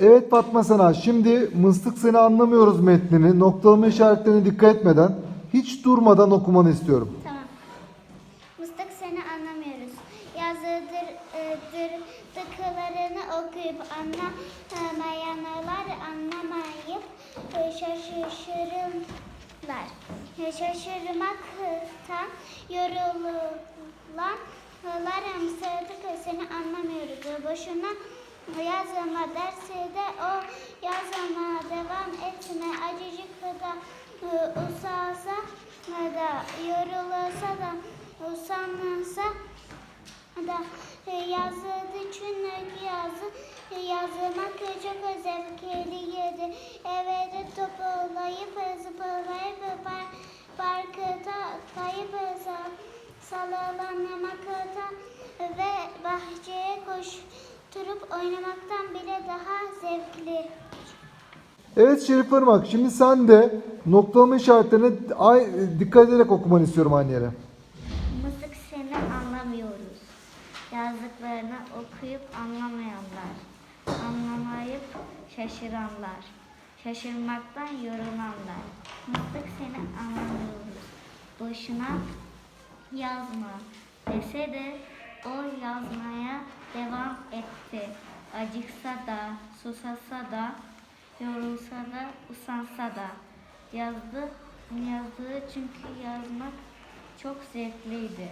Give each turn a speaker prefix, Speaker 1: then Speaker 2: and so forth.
Speaker 1: Evet Fatma Sana, şimdi mıstık seni anlamıyoruz metnini. Noktalama işaretlerine dikkat etmeden, hiç durmadan okumanı istiyorum.
Speaker 2: Tamam. Seni anlamıyoruz. Yazıdır, ıdır, dıkılarını okuyup anlamayanlar anlamayıp e, şaşırırlar. E, Şaşırmaktan yorulanlar Sıdık seni anlamıyoruz. Boşuna yazma derse de o yazma devam etme. Acıcık da e, usasa da yorulsa da usansa da e, yazdığı çünkü yazı e, yazmak çok zevkliydi. Evde toplayıp zıplayıp par, parkta kayıp sa- sallanmakta ve bahçeye koşturup oynamaktan bile daha zevkli.
Speaker 1: Evet Şerif Irmak, şimdi sen de noktalama işaretlerine ay, dikkat ederek okumanı istiyorum aynı yere.
Speaker 2: Mızık seni anlamıyoruz. Yazdıklarını okuyup anlamayanlar. Anlamayıp şaşıranlar. Şaşırmaktan yorulanlar. Mızık seni anlamıyoruz. Boşuna yazma dese de o yazmaya devam etti. Acıksa da, susasa da, yorulsa da, usansa da. Yazdı, yazdığı çünkü yazmak çok zevkliydi.